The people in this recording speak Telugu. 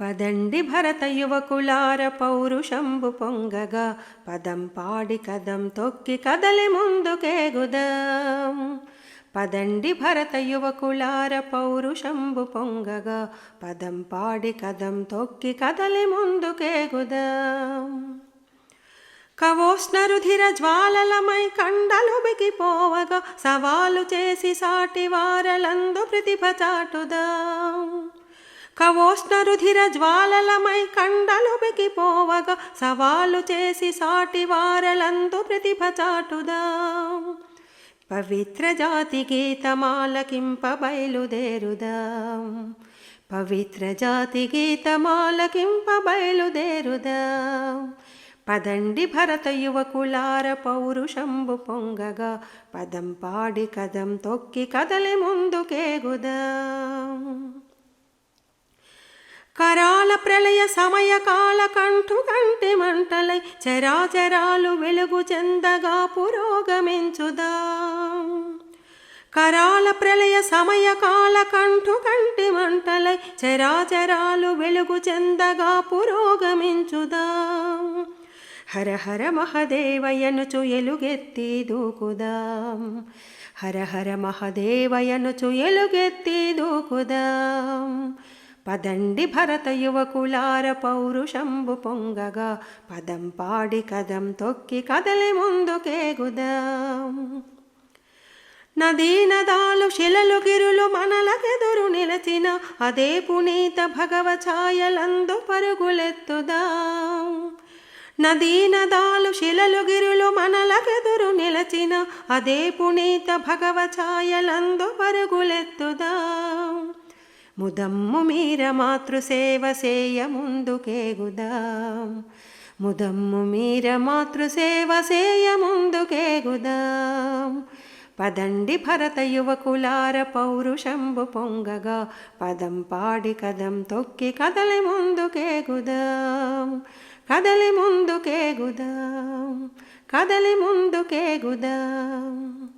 పదండి భరత యువకులార పౌరుషంబు పొంగగా పదం పాడి కదం తొక్కి కదలి ముందుకేగుదాం. పదండి భరత యువకులార పౌరుషంబు పొంగగా పదం పాడి కదం తొక్కి కదలి ముందుకేగుదాం. కవోష్ణరుధిర జ్వాలలమై కండలు బిగిపోవగా సవాలు చేసి సాటి వారలందు ప్రతిభ చాటుదాం. కవోష్ణరుధిర జ్వాలలమై కండలు బిగిపోవగా సవాలు చేసి సాటి వారలందు ప్రతిభ చాటుదాం. పవిత్ర జాతి గీతమాలకింప బయలుదేరుదా. పవిత్ర జాతి గీతమాలకింప బయలుదేరుదా. పదండి భరత యువకులార పౌరుషంబు పొంగగా పదం పాడి కదం తొక్కి కదలి ముందుకేగుదా. ప్రళయ సమయ కాల కంఠు కంటి మంటలై చరాచరాలు వెలుగు చెందగా పురోగమించుదా. కరాల ప్రళయ సమయ కాల కంఠు కంటి మంటలై చరాచరాలు వెలుగు చెందగా పురోగమించుదా. హర హర మహదేవయనుచు ఎలుగెత్తి దూకుదాం. హర హర మహదేవయనుచు ఎలుగెత్తి దూకుదాం. పదండి భరత యువకులార పౌరుషంబు పొంగగా పదం పాడి కదం తొక్కి కదలి ముందుకేగుదాం. నదీ నదాలు శిలలు గిరులు మనలకెదురు నిలచిన అదే పునీత భగవ ఛాయలందు పరుగులెత్తుదాం. నదీ నదాలు శిలలు గిరులు మనలకెదురు నిలచిన అదే పునీత భగవ ఛాయలందు పరుగులెత్తుదాం. ముదమ్ము మీర మాతృసేవ సేయ ముందుకేగుదాం. ముదమ్ము మీర మాతృసేవ సేయ ముందుకేగుదాం. పదండి భరత యువకులార పౌరుషంబు పొంగగా పదం పాడి కదం తొక్కి కదలి ముందుకేగుదాం. కదలి ముందుకేగుదాం కదలి ముందుకేగుదాం.